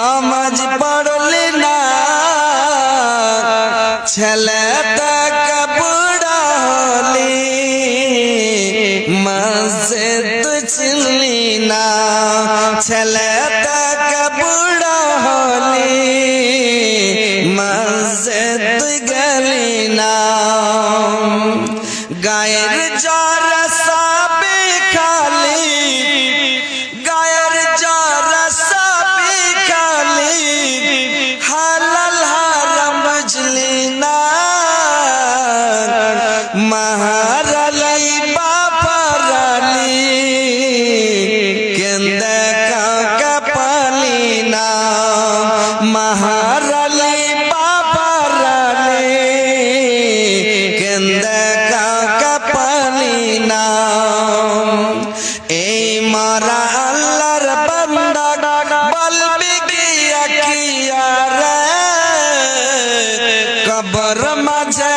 নামাজ পড়লে না। ছেলে কাপড়া হলে মসজিদ চিনলি না। ছেলে কাপড়া হলে মসজিদ গেলি না। গায়ের যা মারা আল্লাহর বান্দা বলবি গিয়া কিয়া রে? কবর মাঝে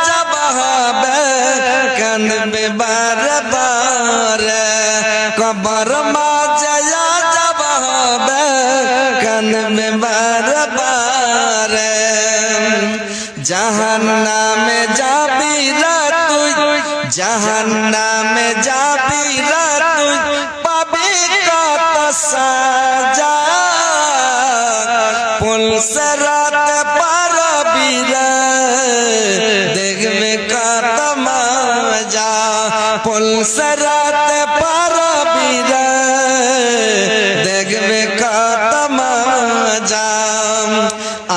যাব হবে কানবে বারবার কবর মাঝে যাব হবে কানবে বারবার জাহান নামে যাবি রা তুই যাবি রা পুলসে রাতে পারবি রে দেখবে কত মজা পুলসে রাতে পারবি রে দেখবে কত মজা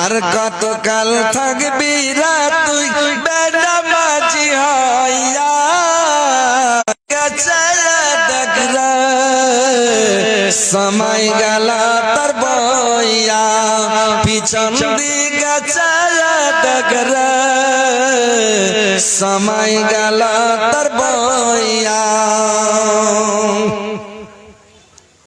আর কত কাল থাকবি রে তুই বেড়া মাঝি হইয়া গেছে দেখ রে সময় গেল তোর বইয়া দিকে দেখ রে সময় গেল তোর বইয়া